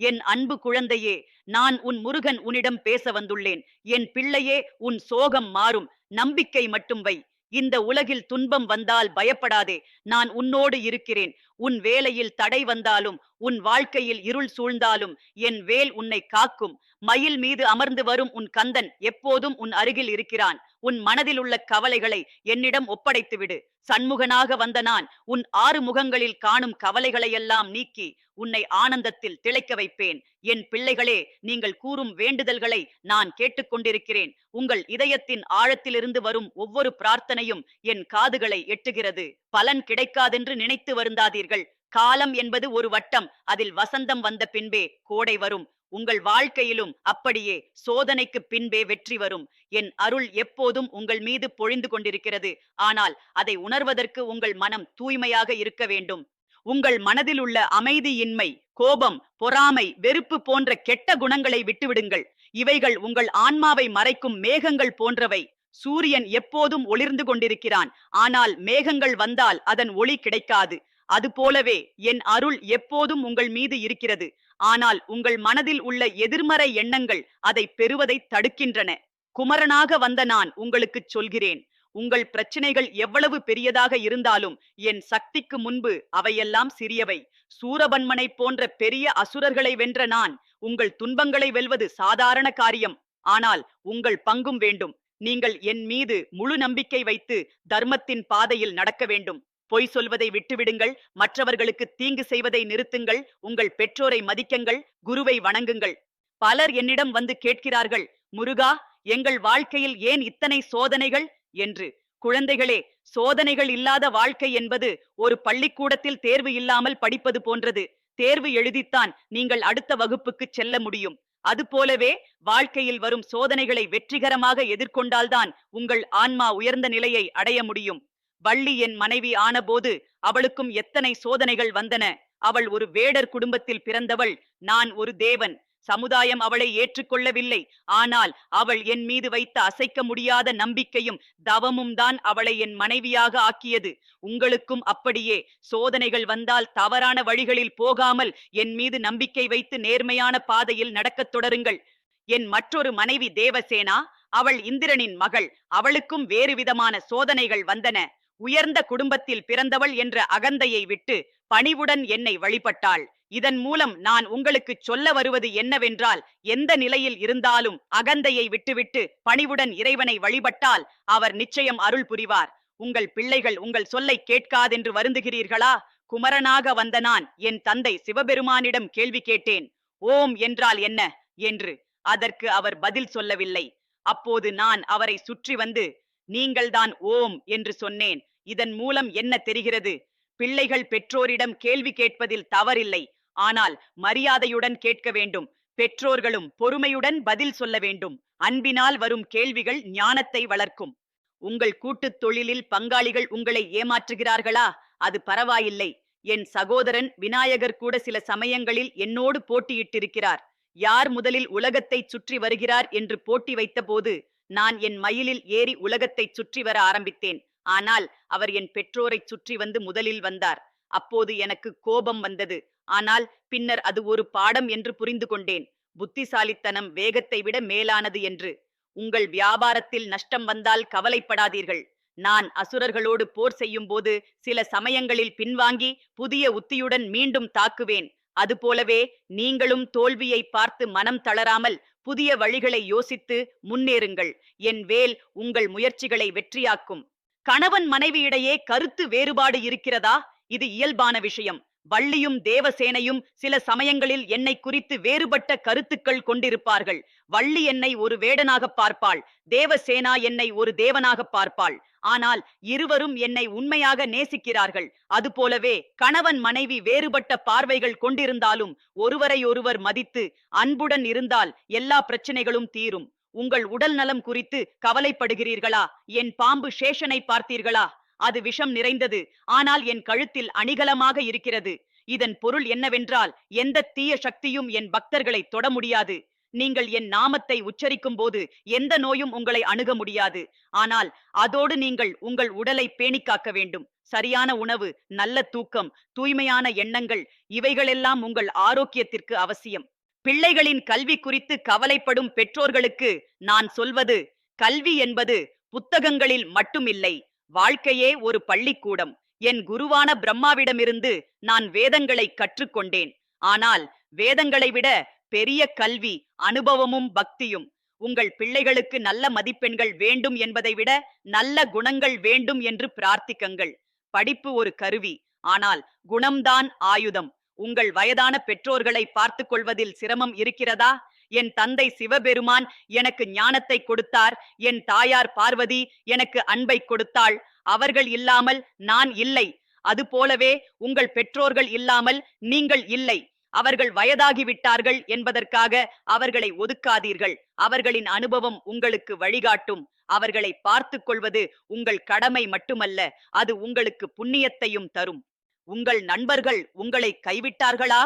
என் அன்பு குழந்தையே நான் உன் முருகன் உன்னிடம் பேச வந்துள்ளேன். என் பிள்ளையே உன் சோகம் மாறும். நம்பிக்கை மட்டும் வை. இந்த உலகில் துன்பம் வந்தால் பயப்படாதே. நான் உன்னோடு இருக்கிறேன். உன் வேலையில் தடை வந்தாலும் உன் வாழ்க்கையில் இருள் சூழ்ந்தாலும் என் வேல் உன்னை காக்கும். மயில் மீது அமர்ந்து வரும் உன் கந்தன் எப்போதும் உன் அருகில் இருக்கிறான். உன் மனதில் உள்ள கவலைகளை என்னிடம் ஒப்படைத்து விடு சண்முகனாக வந்த நான் உன் ஆறு முகங்களில் காணும் கவலைகளையெல்லாம் நீக்கி உன்னை ஆனந்தத்தில் திளைக்க வைப்பேன். என் பிள்ளைகளே நீங்கள் கூறும் வேண்டுதல்களை நான் கேட்டுக்கொண்டிருக்கிறேன். உங்கள் இதயத்தின் ஆழத்திலிருந்து வரும் ஒவ்வொரு பிரார்த்தனையும் என் காதுகளை எட்டுகிறது. பலன் கிடைக்காதென்று நினைத்து வருந்தாதீர்கள். காலம் என்பது ஒரு வட்டம். அதில் வசந்தம் வந்த பின்பே கோடை வரும். உங்கள் வாழ்க்கையிலும் அப்படியே சோதனைக்கு பின்பே வெற்றி வரும். என் அருள் எப்போதும் உங்கள் மீது பொழிந்து கொண்டிருக்கிறது. ஆனால் அதை உணர்வதற்கு உங்கள் மனம் தூய்மையாக இருக்க வேண்டும். உங்கள் மனதில் உள்ள அமைதியின்மை கோபம் பொறாமை வெறுப்பு போன்ற கெட்ட குணங்களை விட்டுவிடுங்கள். இவைகள் உங்கள் ஆன்மாவை மறைக்கும் மேகங்கள் போன்றவை. சூரியன் எப்போதும் ஒளிர்ந்து கொண்டிருக்கிறான். ஆனால் மேகங்கள் வந்தால் அதன் ஒளி கிடைக்காது. அதுபோலவே என் அருள் எப்போதும் உங்கள் மீது இருக்கிறது. ஆனால் உங்கள் மனதில் உள்ள எதிர்மறை எண்ணங்கள் அதை பெறுவதை தடுக்கின்றன. குமரனாக வந்த நான் உங்களுக்கு சொல்கிறேன். உங்கள் பிரச்சனைகள் எவ்வளவு பெரியதாக இருந்தாலும் என் சக்திக்கு முன்பு அவையெல்லாம் சிறியவை. சூரபன்மனை போன்ற பெரிய அசுரர்களை வென்ற நான் உங்கள் துன்பங்களை வெல்வது சாதாரண காரியம். ஆனால் உங்கள் பங்கும் வேண்டும். நீங்கள் என் மீது முழு நம்பிக்கை வைத்து தர்மத்தின் பாதையில் நடக்க வேண்டும். பொய் சொல்வதை விட்டுவிடுங்கள். மற்றவர்களுக்கு தீங்கு செய்வதை நிறுத்துங்கள். உங்கள் பெற்றோரை மதிக்கங்கள். குருவை வணங்குங்கள். பலர் என்னிடம் வந்து கேட்கிறார்கள் முருகா எங்கள் வாழ்க்கையில் ஏன் இத்தனை சோதனைகள்? என்று. குழந்தைகளே சோதனைகள் இல்லாத வாழ்க்கை என்பது ஒரு பள்ளிக்கூடத்தில் தேர்வு இல்லாமல் படிப்பது போன்றது. தேர்வு எழுதித்தான் நீங்கள் அடுத்த வகுப்புக்கு செல்ல முடியும். அதுபோலவே வாழ்க்கையில் வரும் சோதனைகளை வெற்றிகரமாக எதிர்கொண்டால்தான் உங்கள் ஆன்மா உயர்ந்த நிலையை அடைய முடியும். வள்ளி என் மனைவி ஆனபோது அவளுக்கும் எத்தனை சோதனைகள் வந்தன. அவள் ஒரு வேடர் குடும்பத்தில் பிறந்தவள். நான் ஒரு தேவன். சமுதாயம் அவளை ஏற்றுக்கொள்ளவில்லை. ஆனால் அவள் என் மீது வைத்த அசைக்க முடியாத நம்பிக்கையும் தவமும் தான் அவளை என் மனைவியாக ஆக்கியது. உங்களுக்கும் அப்படியே. சோதனைகள் வந்தால் தவறான வழிகளில் போகாமல் என் மீது நம்பிக்கை வைத்து நேர்மையான பாதையில் நடக்கத் தொடருங்கள். என் மற்றொரு மனைவி தேவசேனா அவள் இந்திரனின் மகள். அவளுக்கும் வேறு விதமான சோதனைகள் வந்தன. உயர்ந்த குடும்பத்தில் பிறந்தவள் என்ற அகந்தையை விட்டு பணிவுடன் என்னை வழிபட்டாள். இதன் மூலம் நான் உங்களுக்கு சொல்ல வருவது என்னவென்றால் எந்த நிலையில் இருந்தாலும் அகந்தையை விட்டுவிட்டு பணிவுடன் இறைவனை வழிபட்டால் அவர் நிச்சயம் அருள் புரிவார். உங்கள் பிள்ளைகள் உங்கள் சொல்லை கேட்காதென்று வருந்துகிறீர்களா? குமரனாக வந்த நான் என் தந்தை சிவபெருமானிடம் கேள்வி கேட்டேன். ஓம் என்றால் என்ன? என்று. அதற்கு அவர் பதில் சொல்லவில்லை. அப்போது நான் அவரை சுற்றி வந்து நீங்கள்தான் ஓம் என்று சொன்னேன். இதன் மூலம் என்ன தெரிகிறது? பிள்ளைகள் பெற்றோரிடம் கேள்வி கேட்பதில் தவறில்லை. ஆனால் மரியாதையுடன் கேட்க வேண்டும். பெற்றோர்களும் பொறுமையுடன் பதில் சொல்ல வேண்டும். அன்பினால் வரும் கேள்விகள் ஞானத்தை வளர்க்கும். உங்கள் கூட்டுத் தொழிலில் பங்காளிகள் உங்களை ஏமாற்றுகிறார்களா? அது பரவாயில்லை. என் சகோதரன் விநாயகர் கூட சில சமயங்களில் என்னோடு போட்டியிட்டிருக்கிறார். யார் முதலில் உலகத்தை சுற்றி வருகிறார் என்று போட்டி வைத்தபோது நான் என் மயிலில் ஏறி உலகத்தை சுற்றி வர ஆரம்பித்தேன். ஆனால் அவர் என் பெற்றோரைச் சுற்றி வந்து முதலில் வந்தார். அப்போது எனக்கு கோபம் வந்தது. ஆனால் பின்னர் அது ஒரு பாடம் என்று புரிந்து கொண்டேன். புத்திசாலித்தனம் வேகத்தை விட மேலானது என்று. உங்கள் வியாபாரத்தில் நஷ்டம் வந்தால் கவலைப்படாதீர்கள். நான் அசுரர்களோடு போர் செய்யும் போது சில சமயங்களில் பின்வாங்கி புதிய உத்தியுடன் மீண்டும் தாக்குவேன். அதுபோலவே நீங்களும் தோல்வியை பார்த்து மனம் தளராமல் புதிய வழிகளை யோசித்து முன்னேறுங்கள். என் வேல் உங்கள் முயற்சிகளை வெற்றியாக்கும். கணவன் மனைவியிடையே கருத்து வேறுபாடு இருக்கிறதா? இது இயல்பான விஷயம். வள்ளியும் தேவசேனையும் சில சமயங்களில் என்னை குறித்து வேறுபட்ட கருத்துக்கள் கொண்டிருப்பார்கள். வள்ளி என்னை ஒரு வேடனாக பார்ப்பாள். தேவசேனா என்னை ஒரு தேவனாக பார்ப்பாள். ஆனால் இருவரும் என்னை உண்மையாக நேசிக்கிறார்கள். அதுபோலவே கணவன் மனைவி வேறுபட்ட பார்வைகள் கொண்டிருந்தாலும் ஒருவரை ஒருவர் மதித்து அன்புடன் இருந்தால் எல்லா பிரச்சனைகளும் தீரும். உங்கள் உடல் நலம் குறித்து கவலைப்படுகிறீர்களா? என் பாம்பு சேஷனை பார்த்தீர்களா? அது விஷம் நிறைந்தது. ஆனால் என் கழுத்தில் அணிகலமாக இருக்கிறது. இதன் பொருள் என்னவென்றால் எந்த தீய சக்தியும் என் பக்தர்களை தொட முடியாது. நீங்கள் என் நாமத்தை உச்சரிக்கும் போது எந்த நோயும் உங்களை அணுக முடியாது. ஆனால் அதோடு நீங்கள் உங்கள் உடலை பேணிக் காக்க வேண்டும். சரியான உணவு நல்ல தூக்கம் தூய்மையான எண்ணங்கள் இவைகளெல்லாம் உங்கள் ஆரோக்கியத்திற்கு அவசியம். பிள்ளைகளின் கல்வி குறித்து கவலைப்படும் பெற்றோர்களுக்கு நான் சொல்வது கல்வி என்பது புத்தகங்களில் மட்டுமில்லை. வாழ்க்கையே ஒரு பள்ளிக்கூடம். என் குருவான பிரம்மாவிடமிருந்து நான் வேதங்களை கற்றுக்கொண்டேன். ஆனால் வேதங்களை விட பெரிய கல்வி அனுபவமும் பக்தியும். உங்கள் பிள்ளைகளுக்கு நல்ல மதிப்பெண்கள் வேண்டும் என்பதை விட நல்ல குணங்கள் வேண்டும் என்று பிரார்த்திக்கங்கள். படிப்பு ஒரு கருவி ஆனால் குணம்தான் ஆயுதம். உங்கள் வயதான பெற்றோர்களை பார்த்து கொள்வதில் சிரமம் இருக்கிறதா? என் தந்தை சிவபெருமான் எனக்கு ஞானத்தை கொடுத்தார். என் தாயார் பார்வதி எனக்கு அன்பை கொடுத்தாள். அவர்கள் இல்லாமல் நான் இல்லை. அதுபோலவே உங்கள் பெற்றோர்கள் இல்லாமல் நீங்கள் இல்லை. அவர்கள் வயதாகிவிட்டார்கள் என்பதற்காக அவர்களை ஒதுக்காதீர்கள். அவர்களின் அனுபவம் உங்களுக்கு வழிகாட்டும். அவர்களை பார்த்து கொள்வது உங்கள் கடமை மட்டுமல்ல அது உங்களுக்கு புண்ணியத்தையும் தரும். உங்கள் நண்பர்கள் உங்களை கைவிட்டார்களா?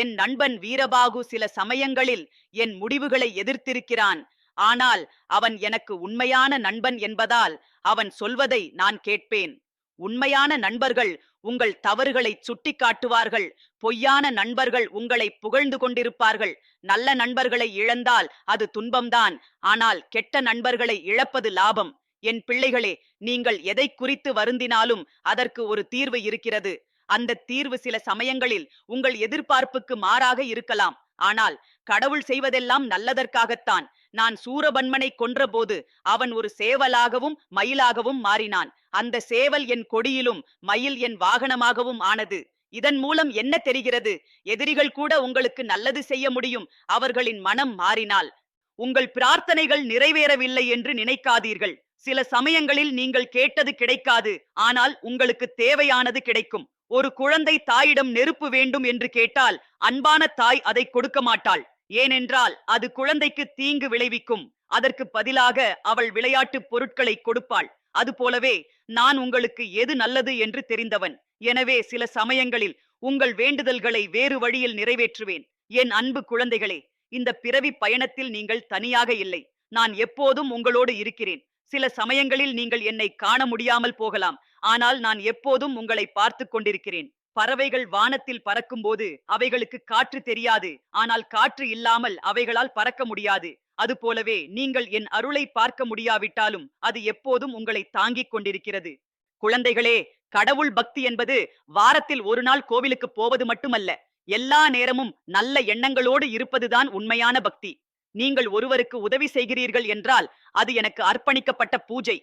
என் நண்பன் வீரபாகு சில சமயங்களில் என் முடிவுகளை எதிர்த்திருக்கிறான். ஆனால் அவன் எனக்கு உண்மையான நண்பன் என்பதால் அவன் சொல்வதை நான் கேட்பேன். உண்மையான நண்பர்கள் உங்கள் தவறுகளை சுட்டிக் காட்டுவார்கள் பொய்யான நண்பர்கள் உங்களை புகழ்ந்து கொண்டிருப்பார்கள். நல்ல நண்பர்களை இழந்தால் அது துன்பம்தான். ஆனால் கெட்ட நண்பர்களை இழப்பது லாபம். என் பிள்ளைகளே நீங்கள் எதை குறித்து வருந்தினாலும் அதற்கு ஒரு தீர்வு இருக்கிறது. அந்த தீர்வு சில சமயங்களில் உங்கள் எதிர்பார்ப்புக்கு மாறாக இருக்கலாம். ஆனால் கடவுள் செய்வதெல்லாம் நல்லதற்காகத்தான். நான் சூரபன்மனை கொன்றபோது அவன் ஒரு சேவலாகவும் மயிலாகவும் மாறினான். அந்த சேவல் என் கொடியிலும் மயில் என் வாகனமாகவும் ஆனது. இதன் மூலம் என்ன தெரிகிறது? எதிரிகள் கூட உங்களுக்கு நல்லது செய்ய முடியும். அவர்களின் மனம் மாறினால். உங்கள் பிரார்த்தனைகள் நிறைவேறவில்லை என்று நினைக்காதீர்கள். சில சமயங்களில் நீங்கள் கேட்டது கிடைக்காது. ஆனால் உங்களுக்கு தேவையானது கிடைக்கும். ஒரு குழந்தை தாயிடம் நெருப்பு வேண்டும் என்று கேட்டால் அன்பான தாய் அதை கொடுக்க மாட்டாள். ஏனென்றால் அது குழந்தைக்கு தீங்கு விளைவிக்கும். அதற்கு பதிலாக அவள் விளையாட்டு பொருட்களை கொடுப்பாள். அதுபோலவே நான் உங்களுக்கு எது நல்லது என்று தெரிந்தவன். எனவே சில சமயங்களில் உங்கள் வேண்டுதல்களை வேறு வழியில் நிறைவேற்றுவேன். என் அன்பு குழந்தைகளே இந்த பிறவி பயணத்தில் நீங்கள் தனியாக இல்லை. நான் எப்போதும் உங்களோடு இருக்கிறேன். சில சமயங்களில் நீங்கள் என்னை காண முடியாமல் போகலாம். ஆனால் நான் எப்போதும் உங்களை பார்த்து கொண்டிருக்கிறேன். பறவைகள் வானத்தில் பறக்கும்போது அவைகளுக்கு காற்று தெரியாது. ஆனால் காற்று இல்லாமல் அவைகளால் பறக்க முடியாது. அதுபோலவே நீங்கள் என் அருளை பார்க்க முடியாவிட்டாலும் அது எப்போதும் உங்களை தாங்கிக் கொண்டிருக்கிறது. குழந்தைகளே கடவுள் பக்தி என்பது வாரத்தில் ஒரு நாள் கோவிலுக்கு போவது மட்டுமல்ல. எல்லா நேரமும் நல்ல எண்ணங்களோடு இருப்பதுதான் உண்மையான பக்தி. நீங்கள் ஒருவருக்கு உதவி செய்கிறீர்கள் என்றால் அது எனக்கு அர்ப்பணிக்கப்பட்ட பூஜை.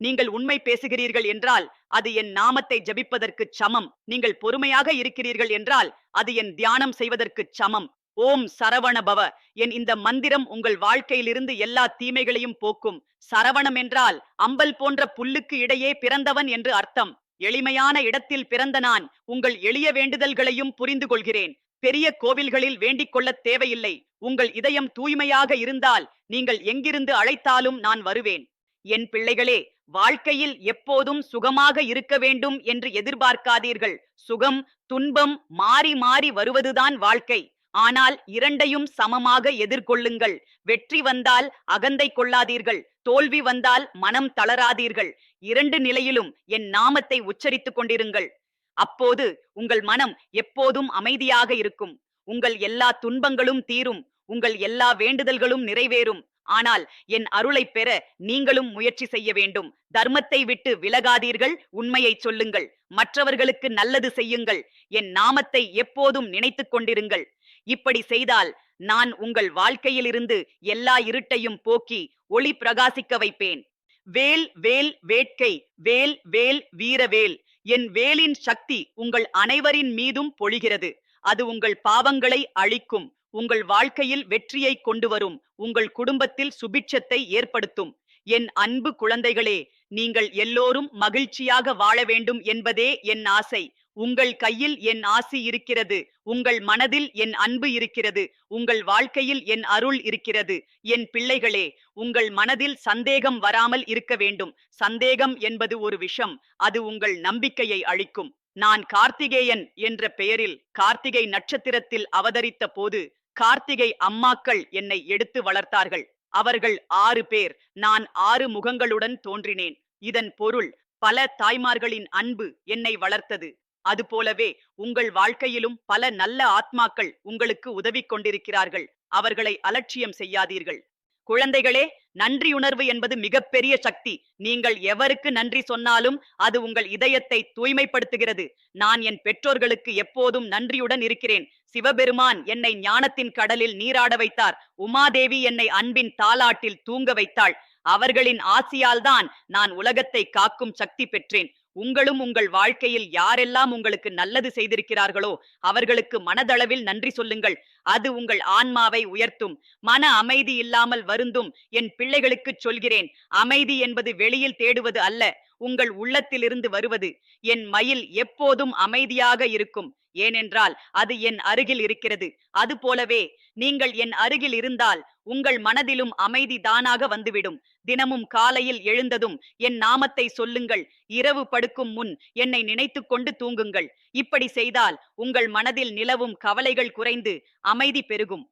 நீங்கள் உண்மை பேசுகிறீர்கள் என்றால் அது என் நாமத்தை ஜபிப்பதற்கு சமம். நீங்கள் பொறுமையாக இருக்கிறீர்கள் என்றால் அது என் தியானம் செய்வதற்கு சமம். ஓம் சரவணபவ. என் இந்த மந்திரம் உங்கள் வாழ்க்கையிலிருந்து எல்லா தீமைகளையும் போக்கும். சரவணம் என்றால் அம்பல் போன்ற புல்லுக்கு இடையே பிறந்தவன் என்று அர்த்தம். எளிமையான இடத்தில் பிறந்த நான் உங்கள் எளிய வேண்டுதல்களையும் புரிந்து கொள்கிறேன் பெரிய கோவில்களில் வேண்டிக் கொள்ள தேவையில்லை. உங்கள் இதயம் தூய்மையாக இருந்தால் நீங்கள் எங்கிருந்து அழைத்தாலும் நான் வருவேன். என் பிள்ளைகளே வாழ்க்கையில் எப்போதும் சுகமாக இருக்க வேண்டும் என்று எதிர்பார்க்காதீர்கள். சுகம் துன்பம் மாறி மாறி வருவதுதான் வாழ்க்கை. ஆனால் இரண்டையும் சமமாக எதிர்கொள்ளுங்கள். வெற்றி வந்தால் அகந்தை கொள்ளாதீர்கள். தோல்வி வந்தால் மனம் தளராதீர்கள். இரண்டு நிலையிலும் என் நாமத்தை உச்சரித்துக் கொண்டிருங்கள். அப்போது உங்கள் மனம் எப்போதும் அமைதியாக இருக்கும். உங்கள் எல்லா துன்பங்களும் தீரும். உங்கள் எல்லா வேண்டுதல்களும் நிறைவேறும். ஆனால் என் அருளை பெற நீங்களும் முயற்சி செய்ய வேண்டும். தர்மத்தை விட்டு விலகாதீர்கள். உண்மையை சொல்லுங்கள். மற்றவர்களுக்கு நல்லது செய்யுங்கள். என் நாமத்தை எப்போதும் நினைத்துக் கொண்டிருங்கள். இப்படி செய்தால் நான் உங்கள் வாழ்க்கையிலிருந்து எல்லா இருட்டையும் போக்கி ஒளி பிரகாசிக்க வைப்பேன். வேல் வேல் வேட்கை. வேல் வேல் வீரவேல். என் வேலின் சக்தி உங்கள் அனைவரின் மீதும் பொழிகிறது. அது உங்கள் பாவங்களை அழிக்கும். உங்கள் வாழ்க்கையில் வெற்றியை கொண்டு வரும். உங்கள் குடும்பத்தில் சுபிட்சத்தை ஏற்படுத்தும். என் அன்பு குழந்தைகளே நீங்கள் எல்லோரும் மகிழ்ச்சியாக வாழ வேண்டும் என்பதே என் ஆசை. உங்கள் கையில் என் ஆசி இருக்கிறது. உங்கள் மனதில் என் அன்பு இருக்கிறது. உங்கள் வாழ்க்கையில் என் அருள் இருக்கிறது. என் பிள்ளைகளே உங்கள் மனதில் சந்தேகம் வராமல் இருக்க வேண்டும். சந்தேகம் என்பது ஒரு விஷம். அது உங்கள் நம்பிக்கையை அழிக்கும். நான் கார்த்திகேயன் என்ற பெயரில் கார்த்திகை நட்சத்திரத்தில் அவதரித்த போது கார்த்திகை அம்மாக்கள் என்னை எடுத்து வளர்த்தார்கள். அவர்கள் ஆறு பேர். நான் ஆறு முகங்களுடன் தோன்றினேன். இதன் பொருள் பல தாய்மார்களின் அன்பு என்னை வளர்த்தது. அதுபோலவே உங்கள் வாழ்க்கையிலும் பல நல்ல ஆத்மாக்கள் உங்களுக்கு உதவி கொண்டிருக்கிறார்கள். அவர்களை அலட்சியம் செய்யாதீர்கள். குழந்தைகளே நன்றியுணர்வு என்பது மிகப்பெரிய சக்தி. நீங்கள் எவருக்கு நன்றி சொன்னாலும் அது உங்கள் இதயத்தை தூய்மைப்படுத்துகிறது. நான் என் பெற்றோர்களுக்கு எப்போதும் நன்றியுடன் இருக்கிறேன். சிவபெருமான் என்னை ஞானத்தின் கடலில் நீராட வைத்தார். உமாதேவி என்னை அன்பின் தாலாட்டில் தூங்க வைத்தாள். அவர்களின் ஆசியால்தான் நான் உலகத்தை காக்கும் சக்தி பெற்றேன். உங்களும் உங்கள் வாழ்க்கையில் யாரெல்லாம் உங்களுக்கு நல்லது செய்திருக்கிறார்களோ அவர்களுக்கு மனதளவில் நன்றி சொல்லுங்கள். அது உங்கள் ஆன்மாவை உயர்த்தும். மன அமைதி இல்லாமல் வருந்தும் என் பிள்ளைகளுக்கு சொல்கிறேன். அமைதி என்பது வெளியில் தேடுவது அல்ல உங்கள் உள்ளத்திலிருந்து வருவது. என் மயில் எப்போதும் அமைதியாக இருக்கும். ஏனென்றால் அது என் அருகில் இருக்கிறது. அது போலவே நீங்கள் என் அருகில் இருந்தால் உங்கள் மனதிலும் அமைதி தானாக வந்துவிடும். தினமும் காலையில் எழுந்ததும் என் நாமத்தை சொல்லுங்கள். இரவு படுக்கும் முன் என்னை நினைத்துக்கொண்டு தூங்குங்கள். இப்படி செய்தால் உங்கள் மனதில் நிலவும் கவலைகள் குறைந்து அமைதி பெருகும்.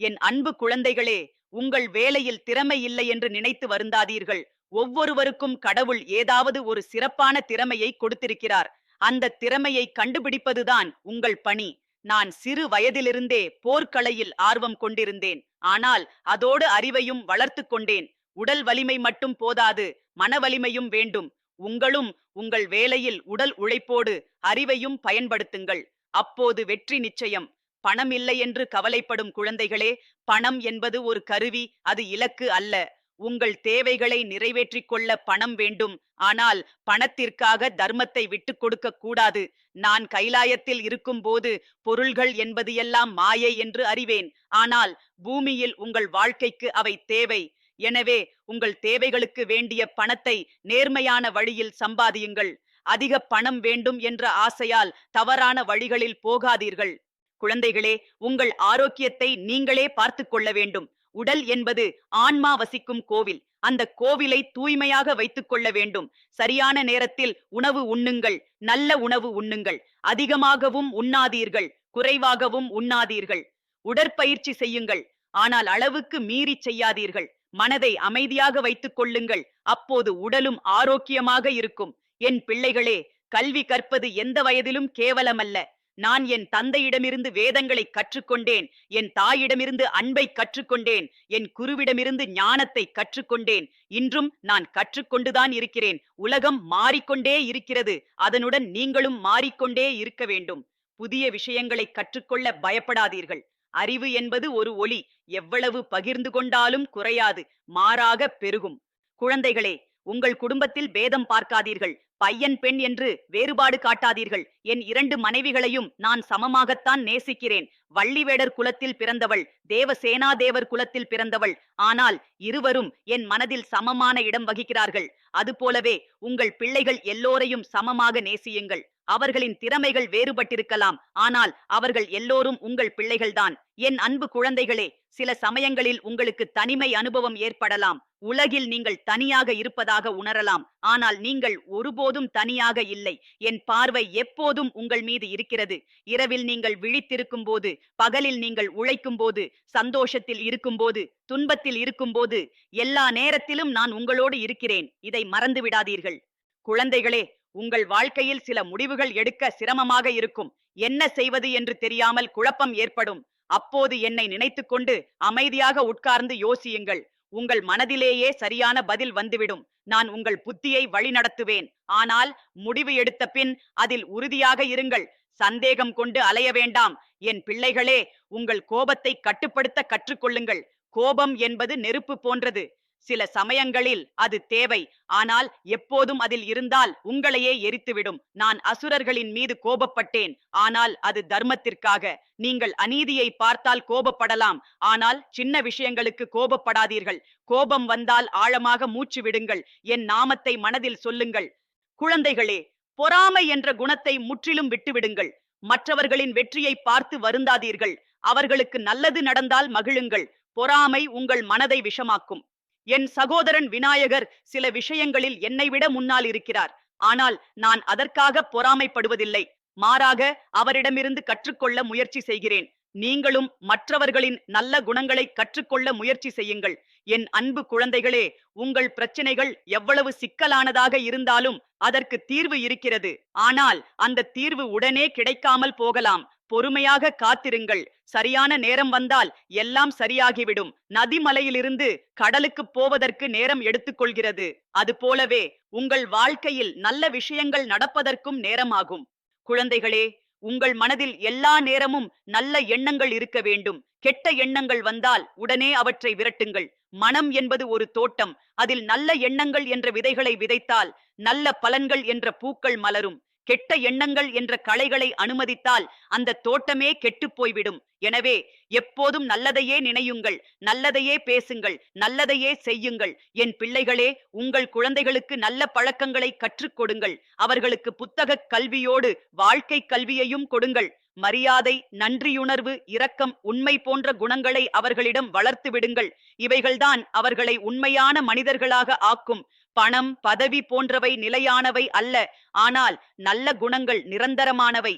என் அன்பு குழந்தைகளே உங்கள் வேலையில் திறமை இல்லை என்று நினைத்து வருந்தாதீர்கள். ஒவ்வொருவருக்கும் கடவுள் ஏதாவது ஒரு சிறப்பான திறமையை கொடுத்திருக்கிறார். அந்த திறமையை கண்டுபிடிப்பதுதான் உங்கள் பணி. நான் சிறு வயதிலிருந்தே போர்க்கலையில் ஆர்வம் கொண்டிருந்தேன். ஆனால் அதோடு அறிவையும் வளர்த்து கொண்டேன். உடல் வலிமை மட்டும் போதாது மன வலிமையும் வேண்டும். உங்களும் உங்கள் வேலையில் உடல் உழைப்போடு அறிவையும் பயன்படுத்துங்கள். அப்போது வெற்றி நிச்சயம். பணம் இல்லை என்று கவலைப்படும் குழந்தைகளே பணம் என்பது ஒரு கருவி அது இலக்கு அல்ல. உங்கள் தேவைகளை நிறைவேற்றிக் கொள்ள பணம் வேண்டும். ஆனால் பணத்திற்காக தர்மத்தை விட்டுக் கொடுக்க கூடாது. நான் கைலாயத்தில் இருக்கும்போது பொருள்கள் என்பது எல்லாம் மாயை என்று அறிவேன். ஆனால் பூமியில் உங்கள் வாழ்க்கைக்கு அவை தேவை. எனவே உங்கள் தேவைகளுக்கு வேண்டிய பணத்தை நேர்மையான வழியில் சம்பாதியுங்கள். அதிக பணம் வேண்டும் என்ற ஆசையால் தவறான வழிகளில் போகாதீர்கள். குழந்தைகளே உங்கள் ஆரோக்கியத்தை நீங்களே பார்த்துக் கொள்ள வேண்டும். உடல் என்பது ஆன்மா வசிக்கும் கோவில். அந்த கோவிலை தூய்மையாக வைத்துக் கொள்ள வேண்டும். சரியான நேரத்தில் உணவு உண்ணுங்கள் நல்ல உணவு உண்ணுங்கள். அதிகமாகவும் உண்ணாதீர்கள் குறைவாகவும் உண்ணாதீர்கள். உடற்பயிற்சி செய்யுங்கள். ஆனால் அளவுக்கு மீறி செய்யாதீர்கள். மனதை அமைதியாக வைத்துக் கொள்ளுங்கள். அப்போது உடலும் ஆரோக்கியமாக இருக்கும். என் பிள்ளைகளே கல்வி கற்பது எந்த வயதிலும் கேவலமல்ல. நான் என் தந்தையிடமிருந்து வேதங்களை கற்றுக்கொண்டேன். என் தாயிடமிருந்து அன்பை கற்றுக்கொண்டேன். என் குருவிடமிருந்து ஞானத்தை கற்றுக்கொண்டேன். இன்றும் நான் கற்றுக்கொண்டுதான் இருக்கிறேன். உலகம் மாறிக்கொண்டே இருக்கிறது. அதனுடன் நீங்களும் மாறிக்கொண்டே இருக்க வேண்டும். புதிய விஷயங்களை கற்றுக்கொள்ள பயப்படாதீர்கள். அறிவு என்பது ஒரு ஒளி. எவ்வளவு பகிர்ந்து கொண்டாலும் குறையாது. மாறாக பெருகும். குழந்தைகளே உங்கள் குடும்பத்தில் பேதம் பார்க்காதீர்கள். பையன் பெண் என்று வேறுபாடு காட்டாதீர்கள். என் இரண்டு மனைவிகளையும் நான் சமமாகத்தான் நேசிக்கிறேன். வள்ளிவேடர் குலத்தில் பிறந்தவள் தேவசேனாதேவர் குலத்தில் பிறந்தவள். ஆனால் இருவரும் என் மனதில் சமமான இடம் வகிக்கிறார்கள். அதுபோலவே உங்கள் பிள்ளைகள் எல்லோரையும் சமமாக நேசியுங்கள். அவர்களின் திறமைகள் வேறுபட்டிருக்கலாம். ஆனால் அவர்கள் எல்லோரும் உங்கள் பிள்ளைகள்தான். என் அன்பு குழந்தைகளே சில சமயங்களில் உங்களுக்கு தனிமை அனுபவம் ஏற்படலாம். உலகில் நீங்கள் தனியாக இருப்பதாக உணரலாம். ஆனால் நீங்கள் ஒருபோதும் தனியாக இல்லை. என் பார்வை எப்போதும் உங்கள் மீது இருக்கிறது. இரவில் நீங்கள் விழித்திருக்கும் போது பகலில் நீங்கள் உழைக்கும் போது சந்தோஷத்தில் இருக்கும்போது துன்பத்தில் இருக்கும்போது எல்லா நேரத்திலும் நான் உங்களோடு இருக்கிறேன். இதை மறந்து விடாதீர்கள் குழந்தைகளே உங்கள் வாழ்க்கையில் சில முடிவுகள் எடுக்க சிரமமாக இருக்கும். என்ன செய்வது என்று தெரியாமல் குழப்பம் ஏற்படும். அப்போது என்னை நினைத்துக்கொண்டு அமைதியாக உட்கார்ந்து யோசியுங்கள். உங்கள் மனதிலேயே சரியான பதில் வந்துவிடும். நான் உங்கள் புத்தியை வழிநடத்துவேன். ஆனால் முடிவு எடுத்த பின் அதில் உறுதியாக இருங்கள். சந்தேகம் கொண்டு அலைய வேண்டாம். என் பிள்ளைகளே உங்கள் கோபத்தை கட்டுப்படுத்த கற்றுக்கொள்ளுங்கள். கோபம் என்பது நெருப்பு போன்றது. சில சமயங்களில் அது தேவை. ஆனால் எப்போதும் அதில் இருந்தால் உங்களையே எரித்துவிடும். நான் அசுரர்களின் மீது கோபப்பட்டேன். ஆனால் அது தர்மத்திற்காக. நீங்கள் அநீதியை பார்த்தால் கோபப்படலாம். ஆனால் சின்ன விஷயங்களுக்கு கோபப்படாதீர்கள். கோபம் வந்தால் ஆழமாக மூச்சு விடுங்கள். என் நாமத்தை மனதில் சொல்லுங்கள். குழந்தைகளே பொறாமை என்ற குணத்தை முற்றிலும் விட்டுவிடுங்கள். மற்றவர்களின் வெற்றியை பார்த்து வருந்தாதீர்கள். அவர்களுக்கு நல்லது நடந்தால் மகிழுங்கள். பொறாமை உங்கள் மனதை விஷமாக்கும். என் சகோதரன் விநாயகர் சில விஷயங்களில் என்னை விட முன்னால் இருக்கிறார். ஆனால் நான் அதற்காக பொறாமைப்படுவதில்லை. மாறாக அவரிடமிருந்து கற்றுக்கொள்ள முயற்சி செய்கிறேன். நீங்களும் மற்றவர்களின் நல்ல குணங்களை கற்றுக்கொள்ள முயற்சி செய்யுங்கள். என் அன்பு குழந்தைகளே உங்கள் பிரச்சனைகள் எவ்வளவு சிக்கலானதாக இருந்தாலும் அதற்கு தீர்வு இருக்கிறது. ஆனால் அந்த தீர்வு உடனே கிடைக்காமல் போகலாம். பொறுமையாக காத்திருங்கள். சரியான நேரம் வந்தால் எல்லாம் சரியாகிவிடும். நதிமலையிலிருந்து கடலுக்கு போவதற்கு நேரம் எடுத்துக்கொள்கிறது. அதுபோலவே உங்கள் வாழ்க்கையில் நல்ல விஷயங்கள் நடப்பதற்கும் நேரமாகும். குழந்தைகளே உங்கள் மனதில் எல்லா நேரமும் நல்ல எண்ணங்கள் இருக்க வேண்டும். கெட்ட எண்ணங்கள் வந்தால் உடனே அவற்றை விரட்டுங்கள். மனம் என்பது ஒரு தோட்டம். அதில் நல்ல எண்ணங்கள் என்ற விதைகளை விதைத்தால் நல்ல பலன்கள் என்ற பூக்கள் மலரும். கெட்ட எண்ணங்கள் என்ற களைகளை அனுமதித்தால் அந்த தோட்டமே கெட்டுப் போய்விடும். எனவே எப்போதும் நல்லதையே நினையுங்கள் நல்லதையே பேசுங்கள் நல்லதையே செய்யுங்கள். என் பிள்ளைகளே உங்கள் குழந்தைகளுக்கு நல்ல பழக்கங்களை கற்றுக் கொடுங்கள். அவர்களுக்கு புத்தக கல்வியோடு வாழ்க்கை கல்வியையும் கொடுங்கள். மரியாதை நன்றியுணர்வு இரக்கம் உண்மை போன்ற குணங்களை அவர்களிடம் வளர்த்து விடுங்கள். இவைகள்தான் அவர்களை உண்மையான மனிதர்களாக ஆக்கும். பணம் பதவி போன்றவை நிலையானவை அல்ல. ஆனால் நல்ல குணங்கள் நிரந்தரமானவை.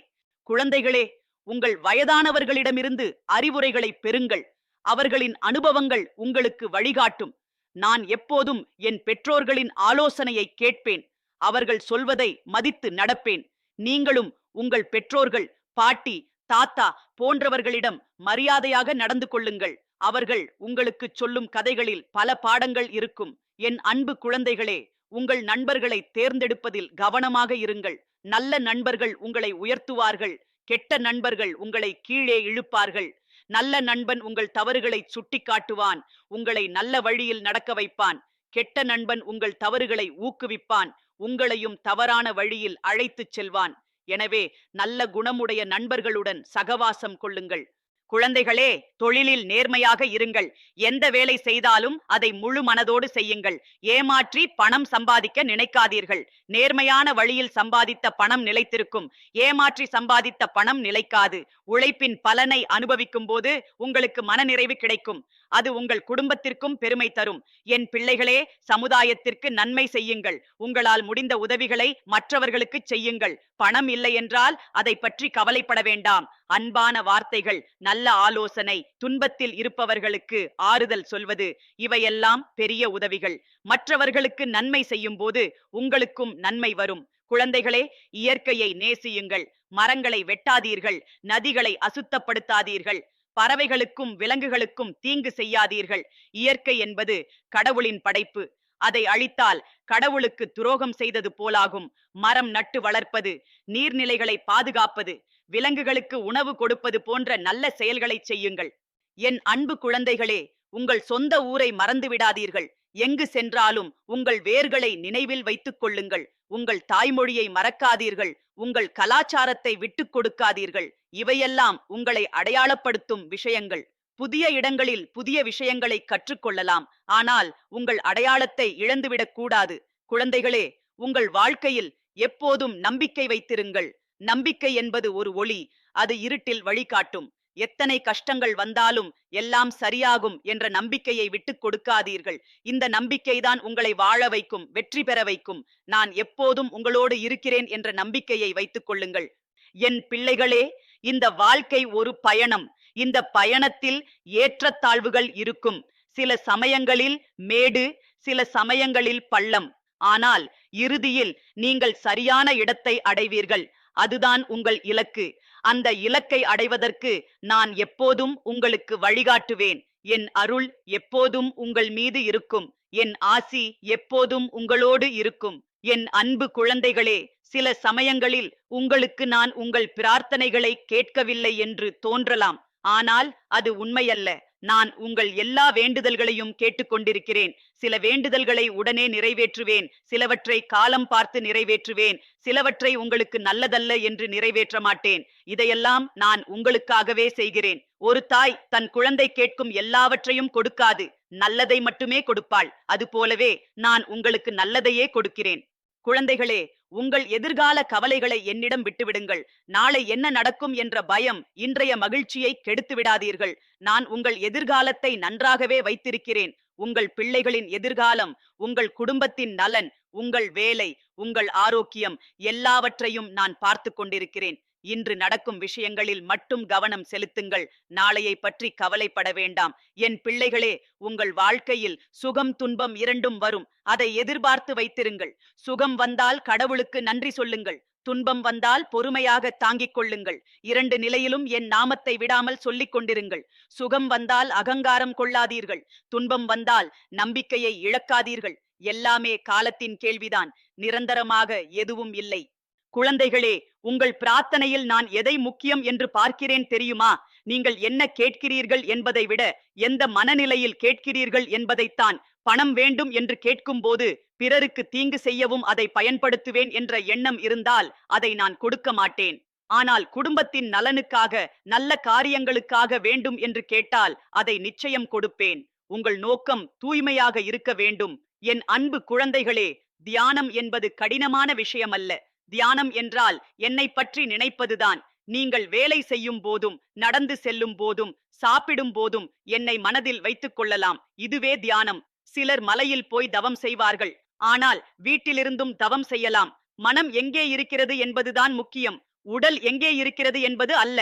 குழந்தைகளே உங்கள் வயதானவர்களிடமிருந்து அறிவுரைகளை பெறுங்கள். அவர்களின் அனுபவங்கள் உங்களுக்கு வழிகாட்டும். நான் எப்போதும் என் பெற்றோர்களின் ஆலோசனையை கேட்பேன். அவர்கள் சொல்வதை மதித்து நடப்பேன். நீங்களும் உங்கள் பெற்றோர்கள் பாட்டி தாத்தா போன்றவர்களிடம் மரியாதையாக நடந்து கொள்ளுங்கள். அவர்கள் உங்களுக்கு சொல்லும் கதைகளில் பல பாடங்கள் இருக்கும். என் அன்பு குழந்தைகளே உங்கள் நண்பர்களை தேர்ந்தெடுப்பதில் கவனமாக இருங்கள். நல்ல நண்பர்கள் உங்களை உயர்த்துவார்கள். கெட்ட நண்பர்கள் உங்களை கீழே இழுப்பார்கள். நல்ல நண்பன் உங்கள் தவறுகளை சுட்டிக்காட்டுவான். உங்களை நல்ல வழியில் நடக்க வைப்பான். கெட்ட நண்பன் உங்கள் தவறுகளை ஊக்குவிப்பான். உங்களையும் தவறான வழியில் அழைத்துச் செல்வான். எனவே நல்ல குணமுடைய நண்பர்களுடன் சகவாசம் கொள்ளுங்கள். குழந்தைகளே தொழிலில் நேர்மையாக இருங்கள். எந்த வேலை செய்தாலும் அதை முழு மனதோடு செய்யுங்கள். ஏமாற்றி பணம் சம்பாதிக்க நினைக்காதீர்கள். நேர்மையான வழியில் சம்பாதித்த பணம் நிலைத்திருக்கும். ஏமாற்றி சம்பாதித்த பணம் நிலைக்காது. உழைப்பின் பலனை அனுபவிக்கும் போது உங்களுக்கு மனநிறைவு கிடைக்கும். அது உங்கள் குடும்பத்திற்கும் பெருமை தரும். என் பிள்ளைகளே சமுதாயத்திற்கு நன்மை செய்யுங்கள். உங்களால் முடிந்த உதவிகளை மற்றவர்களுக்கு செய்யுங்கள். பணம் இல்லை என்றால் அதை பற்றி கவலைப்பட வேண்டாம். அன்பான வார்த்தைகள் நல்ல ஆலோசனை துன்பத்தில் இருப்பவர்களுக்கு ஆறுதல் சொல்வது இவையெல்லாம் பெரிய உதவிகள். மற்றவர்களுக்கு நன்மை செய்யும் போது உங்களுக்கும் நன்மை வரும். குழந்தைகளே இயற்கையை நேசியுங்கள். மரங்களை வெட்டாதீர்கள். நதிகளை அசுத்தப்படுத்தாதீர்கள். பறவைகளுக்கும் விலங்குகளுக்கும் தீங்கு செய்யாதீர்கள். இயற்கை என்பது கடவுளின் படைப்பு. அதை அழித்தால் கடவுளுக்கு துரோகம் செய்தது போலாகும். மரம் நட்டு வளர்ப்பது நீர்நிலைகளை பாதுகாப்பது விலங்குகளுக்கு உணவு கொடுப்பது போன்ற நல்ல செயல்களை செய்யுங்கள். என் அன்பு குழந்தைகளே உங்கள் சொந்த ஊரை மறந்து விடாதீர்கள். எங்கு சென்றாலும் உங்கள் வேர்களை நினைவில் வைத்துக் கொள்ளுங்கள். உங்கள் தாய்மொழியை மறக்காதீர்கள். உங்கள் கலாச்சாரத்தை விட்டுக் கொடுக்காதீர்கள். இவையெல்லாம் உங்களை அடையாளப்படுத்தும் விஷயங்கள். புதிய இடங்களில் புதிய விஷயங்களை கற்றுக்கொள்ளலாம். ஆனால் உங்கள் அடையாளத்தை இழந்துவிடக் கூடாது. குழந்தைகளே உங்கள் வாழ்க்கையில் எப்போதும் நம்பிக்கை வைத்திருங்கள். நம்பிக்கை என்பது ஒரு ஒளி. அது இருட்டில் வழிகாட்டும். எத்தனை கஷ்டங்கள் வந்தாலும் எல்லாம் சரியாகும் என்ற நம்பிக்கையை விட்டுக் கொடுக்காதீர்கள். இந்த நம்பிக்கைதான் உங்களை வாழ வைக்கும் வெற்றி பெற வைக்கும். நான் எப்போதும் உங்களோடு இருக்கிறேன் என்ற நம்பிக்கையை வைத்துக் கொள்ளுங்கள். என் பிள்ளைகளே இந்த வாழ்க்கை ஒரு பயணம். இந்த பயணத்தில் ஏற்றத்தாழ்வுகள் இருக்கும். சில சமயங்களில் மேடு சில சமயங்களில் பள்ளம். ஆனால் இறுதியில் நீங்கள் சரியான இடத்தை அடைவீர்கள். அதுதான் உங்கள் இலக்கு. அந்த இலக்கை அடைவதற்கு நான் எப்போதும் உங்களுக்கு வழிகாட்டுவேன். என் அருள் எப்போதும் உங்கள் மீது இருக்கும். என் ஆசி எப்போதும் உங்களோடு இருக்கும். என் அன்பு குழந்தைகளே சில சமயங்களில் உங்களுக்கு நான் உங்கள் பிரார்த்தனைகளை கேட்கவில்லை என்று தோன்றலாம். ஆனால் அது உண்மையல்ல. நான் உங்கள் எல்லா வேண்டுதல்களையும் கேட்டுக்கொண்டிருக்கிறேன். சில வேண்டுதல்களை உடனே நிறைவேற்றுவேன். சிலவற்றை காலம் பார்த்து நிறைவேற்றுவேன். சிலவற்றை உங்களுக்கு நல்லதல்ல என்று நிறைவேற்ற மாட்டேன். இதையெல்லாம் நான் உங்களுக்காகவே செய்கிறேன். ஒரு தாய் தன் குழந்தை கேட்கும் எல்லாவற்றையும் கொடுக்காது. நல்லதை மட்டுமே கொடுப்பாள். அது போலவே நான் உங்களுக்கு நல்லதையே கொடுக்கிறேன். குழந்தைகளே உங்கள் எதிர்கால கவலைகளை என்னிடம் விட்டுவிடுங்கள். நாளை என்ன நடக்கும் என்ற பயம் இன்றைய மகிழ்ச்சியை கெடுத்து விடாதீர்கள். நான் உங்கள் எதிர்காலத்தை நன்றாகவே வைத்திருக்கிறேன். உங்கள் பிள்ளைகளின் எதிர்காலம் உங்கள் குடும்பத்தின் நலன் உங்கள் வேலை உங்கள் ஆரோக்கியம் எல்லாவற்றையும் நான் பார்த்து கொண்டிருக்கிறேன். இன்று நடக்கும் விஷயங்களில் மட்டும் கவனம் செலுத்துங்கள். நாளையை பற்றி கவலைப்பட வேண்டாம். என் பிள்ளைகளே உங்கள் வாழ்க்கையில் சுகம் துன்பம் இரண்டும் வரும். அதை எதிர்பார்த்து வைத்திருங்கள். சுகம் வந்தால் கடவுளுக்கு நன்றி சொல்லுங்கள். துன்பம் வந்தால் பொறுமையாக தாங்கிக் கொள்ளுங்கள். இரண்டு நிலையிலும் என் நாமத்தை விடாமல் சொல்லிக் கொண்டிருங்கள். சுகம் வந்தால் அகங்காரம் கொள்ளாதீர்கள். துன்பம் வந்தால் நம்பிக்கையை இழக்காதீர்கள். எல்லாமே காலத்தின் கேள்விதான். நிரந்தரமாக எதுவும் இல்லை. குழந்தைகளே உங்கள் பிரார்த்தனையில் நான் எதை முக்கியம் என்று பார்க்கிறேன் தெரியுமா? நீங்கள் என்ன கேட்கிறீர்கள் என்பதை விட எந்த மனநிலையில் கேட்கிறீர்கள் என்பதைத்தான் பணம் வேண்டும் என்று கேட்கும்போது பிறருக்கு தீங்கு செய்யவும் அதை பயன்படுத்துவேன் என்ற எண்ணம் இருந்தால் அதை நான் கொடுக்க மாட்டேன். ஆனால் குடும்பத்தின் நலனுக்காக நல்ல காரியங்களுக்காக வேண்டும் என்று கேட்டால் அதை நிச்சயம் கொடுப்பேன். உங்கள் நோக்கம் தூய்மையாக இருக்க வேண்டும். என் அன்பு குழந்தைகளே தியானம் என்பது கடினமான விஷயமல்ல. தியானம் என்றால் என்னை பற்றி நினைப்பதுதான். நீங்கள் வேலை செய்யும் போதும் நடந்து செல்லும் போதும் சாப்பிடும் போதும் என்னை மனதில் வைத்துக் கொள்ளலாம். இதுவே தியானம். சிலர் மலையில் போய் தவம் செய்வார்கள். ஆனால் வீட்டிலிருந்தும் தவம் செய்யலாம். மனம் எங்கே இருக்கிறது என்பதுதான் முக்கியம். உடல் எங்கே இருக்கிறது என்பது அல்ல.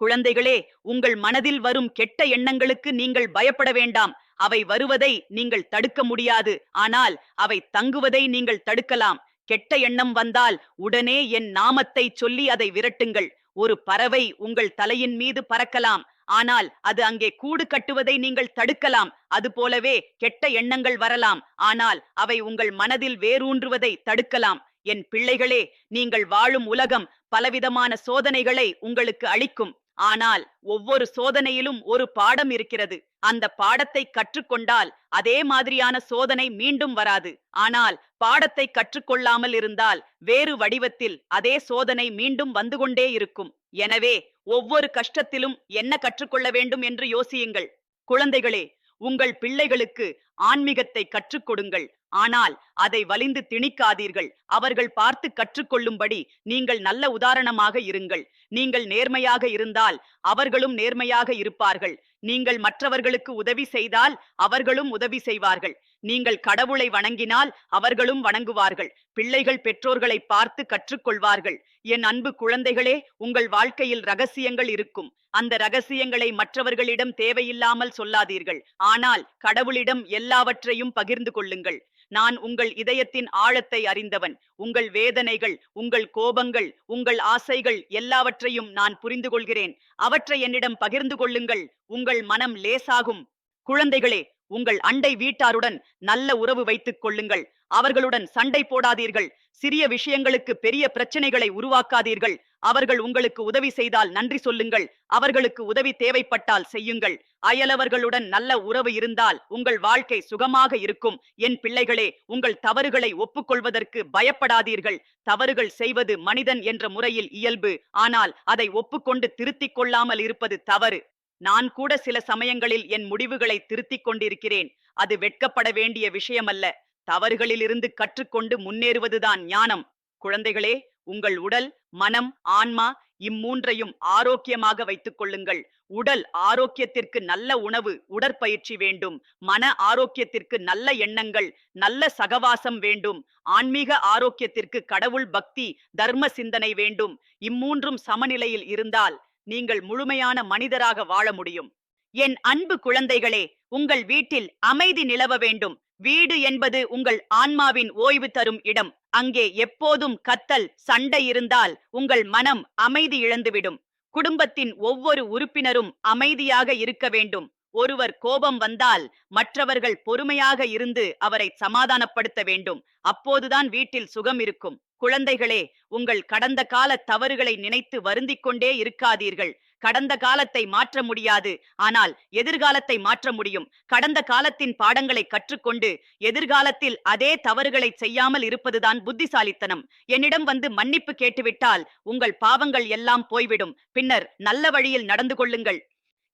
குழந்தைகளே உங்கள் மனதில் வரும் கெட்ட எண்ணங்களுக்கு நீங்கள் பயப்பட வேண்டாம். அவை வருவதை நீங்கள் தடுக்க முடியாது. ஆனால் அவை தங்குவதை நீங்கள் தடுக்கலாம். கெட்ட எண்ணம் வந்தால் உடனே என் நாமத்தை சொல்லி அதை விரட்டுங்கள். ஒரு பறவை உங்கள் தலையின் மீது பறக்கலாம். ஆனால் அது அங்கே கூடு கட்டுவதை நீங்கள் தடுக்கலாம். அதுபோலவே கெட்ட எண்ணங்கள் வரலாம். ஆனால் அவை உங்கள் மனதில் வேரூன்றுவதை தடுக்கலாம். என் பிள்ளைகளே நீங்கள் வாழும் உலகம் பலவிதமான சோதனைகளை உங்களுக்கு அளிக்கும். ஆனால் ஒவ்வொரு சோதனையிலும் ஒரு பாடம் இருக்கிறது. அந்த பாடத்தை கற்றுக்கொண்டால் அதே மாதிரியான சோதனை மீண்டும் வராது. ஆனால் பாடத்தை கற்றுக்கொள்ளாமல் இருந்தால் வேறு வடிவத்தில் அதே சோதனை மீண்டும் வந்து கொண்டே இருக்கும். எனவே ஒவ்வொரு கஷ்டத்திலும் என்ன கற்றுக்கொள்ள வேண்டும் என்று யோசியுங்கள். குழந்தைகளே உங்கள் பிள்ளைகளுக்கு ஆன்மீகத்தை கற்றுக் கொடுங்கள். ஆனால் அதை வலிந்து திணிக்காதீர்கள். அவர்கள் பார்த்து கற்றுக்கொள்ளும்படி நீங்கள் நல்ல உதாரணமாக இருங்கள். நீங்கள் நேர்மையாக இருந்தால் அவர்களும் நேர்மையாக இருப்பார்கள். நீங்கள் மற்றவர்களுக்கு உதவி செய்தால் அவர்களும் உதவி செய்வார்கள். நீங்கள் கடவுளை வணங்கினால் அவர்களும் வணங்குவார்கள். பிள்ளைகள் பெற்றோர்களை பார்த்து கற்றுக்கொள்வார்கள். என் அன்பு குழந்தைகளே உங்கள் வாழ்க்கையில் ரகசியங்கள் இருக்கும். அந்த ரகசியங்களை மற்றவர்களிடம் தேவையில்லாமல் சொல்லாதீர்கள். ஆனால் கடவுளிடம் எல்லாவற்றையும் பகிர்ந்து கொள்ளுங்கள். நான் உங்கள் இதயத்தின் ஆழத்தை அறிந்தவன். உங்கள் வேதனைகள் உங்கள் கோபங்கள் உங்கள் ஆசைகள் எல்லாவற்றையும் நான் புரிந்து கொள்கிறேன் அவற்றை என்னிடம் பகிர்ந்து கொள்ளுங்கள். உங்கள் மனம் லேசாகும். குழந்தைகளே உங்கள் அண்டை வீட்டாருடன் நல்ல உறவு வைத்துக் கொள்ளுங்கள். அவர்களுடன் சண்டை போடாதீர்கள். சிறிய விஷயங்களுக்கு பெரிய பிரச்சனைகளை உருவாக்காதீர்கள். அவர்கள் உங்களுக்கு உதவி செய்தால் நன்றி சொல்லுங்கள். அவர்களுக்கு உதவி தேவைப்பட்டால் செய்யுங்கள். அயலவர்களுடன் நல்ல உறவு இருந்தால் உங்கள் வாழ்க்கை சுகமாக இருக்கும். என் பிள்ளைகளே உங்கள் தவறுகளை ஒப்புக்கொள்வதற்கு பயப்படாதீர்கள். தவறுகள் செய்வது மனிதன் என்ற முறையில் இயல்பு. ஆனால் அதை ஒப்புக்கொண்டு திருத்திக் கொள்ளாமல் இருப்பது தவறு. நான் கூட சில சமயங்களில் என் முடிவுகளை திருத்திக் கொண்டிருக்கிறேன். அது வெட்கப்பட வேண்டிய விஷயமல்ல. தவறுகளிலிருந்து கற்றுக்கொண்டு முன்னேறுவதுதான் ஞானம். குழந்தைகளே உங்கள் உடல் மனம் ஆன்மா இம்மூன்றையும் ஆரோக்கியமாக வைத்துக் கொள்ளுங்கள். உடல் ஆரோக்கியத்திற்கு நல்ல உணவு உடற்பயிற்சி வேண்டும். மன ஆரோக்கியத்திற்கு நல்ல எண்ணங்கள் நல்ல சகவாசம் வேண்டும். ஆன்மீக ஆரோக்கியத்திற்கு கடவுள் பக்தி தர்ம சிந்தனை வேண்டும். இம்மூன்றும் சமநிலையில் இருந்தால் நீங்கள் முழுமையான மனிதராக வாழ முடியும். என் அன்பு குழந்தைகளே உங்கள் வீட்டில் அமைதி நிலவ வேண்டும். வீடு என்பது உங்கள் ஆன்மாவின் ஓய்வு தரும் இடம். அங்கே எப்போதும் கத்தல் சண்டை இருந்தால் உங்கள் மனம் அமைதி இழந்துவிடும். குடும்பத்தின் ஒவ்வொரு உறுப்பினரும் அமைதியாக இருக்க வேண்டும். ஒருவர் கோபம் வந்தால் மற்றவர்கள் பொறுமையாக இருந்து அவரை சமாதானப்படுத்த வேண்டும். அப்போதுதான் வீட்டில் சுகம் இருக்கும். குழந்தைகளே உங்கள் கடந்த கால தவறுகளை நினைத்து வருந்திக் கொண்டே இருக்காதீர்கள். கடந்த காலத்தை மாற்ற முடியாது. ஆனால் எதிர்காலத்தை மாற்ற முடியும். கடந்த காலத்தின் பாடங்களை கற்றுக்கொண்டு எதிர்காலத்தில் அதே தவறுகளை செய்யாமல் இருப்பதுதான் புத்திசாலித்தனம். என்னிடம் வந்து மன்னிப்பு கேட்டுவிட்டால் உங்கள் பாவங்கள் எல்லாம் போய்விடும். பின்னர் நல்ல வழியில் நடந்து கொள்ளுங்கள்.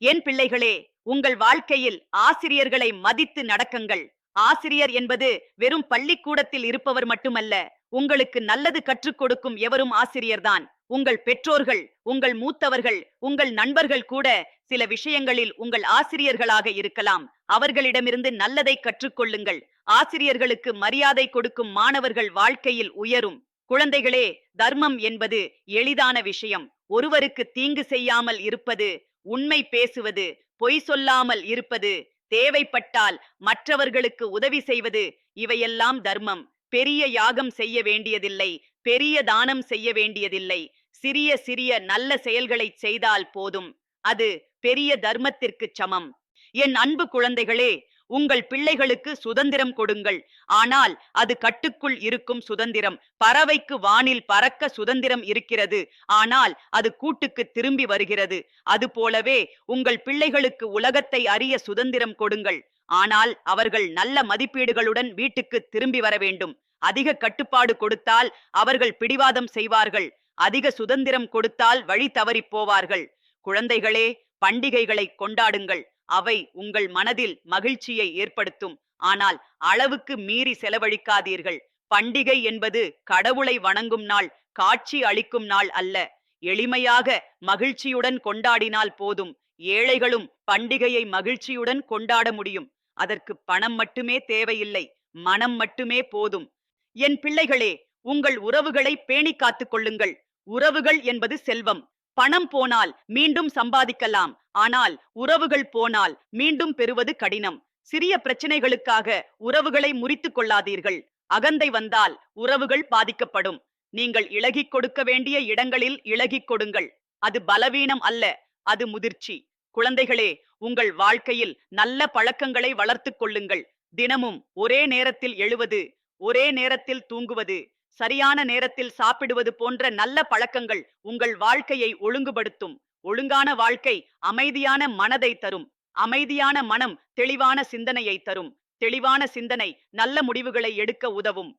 என் பிள்ளைகளே உங்கள் வாழ்க்கையில் ஆசிரியர்களை மதித்து நடக்குங்கள். ஆசிரியர் என்பது வெறும் பள்ளிக்கூடத்தில் இருப்பவர் மட்டுமல்ல உங்களுக்கு நல்லது கற்றுக் கொடுக்கும் எவரும் ஆசிரியர்தான். உங்கள் பெற்றோர்கள் உங்கள் மூத்தவர்கள் உங்கள் நண்பர்கள் கூட சில விஷயங்களில் உங்கள் ஆசிரியர்களாக இருக்கலாம். அவர்களிடமிருந்து நல்லதை கற்றுக்கொள்ளுங்கள். ஆசிரியர்களுக்கு மரியாதை கொடுக்கும் மாணவர்கள் வாழ்க்கையில் உயரும். குழந்தைகளே தர்மம் என்பது எளிதான விஷயம். ஒருவருக்கு தீங்கு செய்யாமல் இருப்பது உண்மை பேசுவது பொய் சொல்லாமல் இருப்பது தேவைப்பட்டால் மற்றவர்களுக்கு உதவி செய்வது இவையெல்லாம் தர்மம். பெரிய யாகம் செய்ய வேண்டியதில்லை பெரிய தானம் செய்ய வேண்டியதில்லை. சிறிய சிறிய நல்ல செயல்களைச் செய்தால் போதும். அது பெரிய தர்மத்திற்கு சமம். என் அன்பு குழந்தைகளே உங்கள் பிள்ளைகளுக்கு சுதந்திரம் கொடுங்கள். ஆனால் அது கட்டுக்குள் இருக்கும் சுதந்திரம். பறவைக்கு வானில் பறக்க சுதந்திரம் இருக்கிறது. ஆனால் அது கூட்டுக்கு திரும்பி வருகிறது. அது போலவே உங்கள் பிள்ளைகளுக்கு உலகத்தை அறிய சுதந்திரம் கொடுங்கள். ஆனால் அவர்கள் நல்ல மதிப்பீடுகளுடன் வீட்டுக்கு திரும்பி வர வேண்டும். அதிக கட்டுப்பாடு கொடுத்தால் அவர்கள் பிடிவாதம் செய்வார்கள். அதிக சுதந்திரம் கொடுத்தால் வழி தவறிப் போவார்கள். குழந்தைகளே பண்டிகைகளை கொண்டாடுங்கள். அவை உங்கள் மனதில் மகிழ்ச்சியை ஏற்படுத்தும். ஆனால் அளவுக்கு மீறி செலவழிக்காதீர்கள். பண்டிகை என்பது கடவுளை வணங்கும் நாள் காட்சி அளிக்கும் நாள் அல்ல. எளிமையாக மகிழ்ச்சியுடன் கொண்டாடினால் போதும். ஏழைகளும் பண்டிகையை மகிழ்ச்சியுடன் கொண்டாட முடியும். அதற்கு பணம் மட்டுமே தேவையில்லை. மனம் மட்டுமே போதும். என் பிள்ளைகளே உங்கள் உறவுகளை பேணி காத்துக் கொள்ளுங்கள். உறவுகள் என்பது செல்வம். பணம் போனால் மீண்டும் சம்பாதிக்கலாம். ஆனால் உறவுகள் போனால் மீண்டும் பெறுவது கடினம். சிறிய பிரச்சனைகளுக்காக உறவுகளை முறித்துக் கொள்ளாதீர்கள். அகந்தை வந்தால் உறவுகள் பாதிக்கப்படும். நீங்கள் இளகிக் கொடுக்க வேண்டிய இடங்களில் இளகிக் கொடுங்கள். அது பலவீனம் அல்ல அது முதிர்ச்சி. குழந்தைகளே உங்கள் வாழ்க்கையில் நல்ல பழக்கங்களை வளர்த்துக் கொள்ளுங்கள். தினமும் ஒரே நேரத்தில் எழுவது ஒரே நேரத்தில் தூங்குவது. சரியான நேரத்தில் சாப்பிடுவது போன்ற நல்ல பழக்கங்கள் உங்கள் வாழ்க்கையை ஒழுங்குபடுத்தும். ஒழுங்கான வாழ்க்கை அமைதியான மனதை தரும். அமைதியான மனம் தெளிவான சிந்தனையை தரும். தெளிவான சிந்தனை நல்ல முடிவுகளை எடுக்க உதவும்.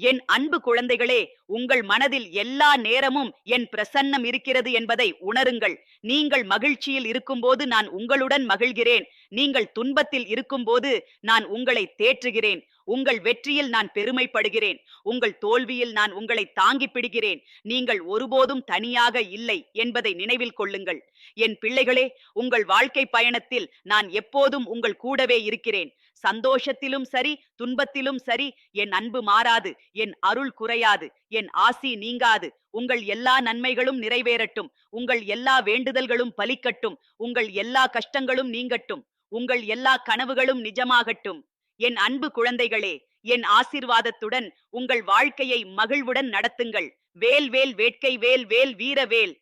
என் அன்பு குழந்தைகளே உங்கள் மனதில் எல்லா நேரமும் என் பிரசன்னம் இருக்கிறது என்பதை உணருங்கள். நீங்கள் மகிழ்ச்சியில் இருக்கும்போது நான் உங்களுடன் மகிழ்கிறேன். நீங்கள் துன்பத்தில் இருக்கும்போது நான் உங்களை தேற்றுகிறேன். உங்கள் வெற்றியில் நான் பெருமைப்படுகிறேன். உங்கள் தோல்வியில் நான் உங்களை தாங்கி பிடிக்கிறேன். நீங்கள் ஒருபோதும் தனியாக இல்லை என்பதை நினைவில் கொள்ளுங்கள். என் பிள்ளைகளே உங்கள் வாழ்க்கை பயணத்தில் நான் எப்போதும் உங்கள் கூடவே இருக்கிறேன். சந்தோஷத்திலும் சரி துன்பத்திலும் சரி என் அன்பு மாறாது என் அருள் குறையாது என் ஆசி நீங்காது உங்கள் எல்லா நன்மைகளும் நிறைவேறட்டும் உங்கள் எல்லா வேண்டுதல்களும் பலிக்கட்டும் உங்கள் எல்லா கஷ்டங்களும் நீங்கட்டும் உங்கள் எல்லா கனவுகளும் நிஜமாகட்டும். என் அன்பு குழந்தைகளே என் ஆசிர்வாதத்துடன் உங்கள் வாழ்க்கையை மகிழ்வுடன் நடத்துங்கள். வேல் வேல் வேட்கை வேல் வேல் வீர வேல்.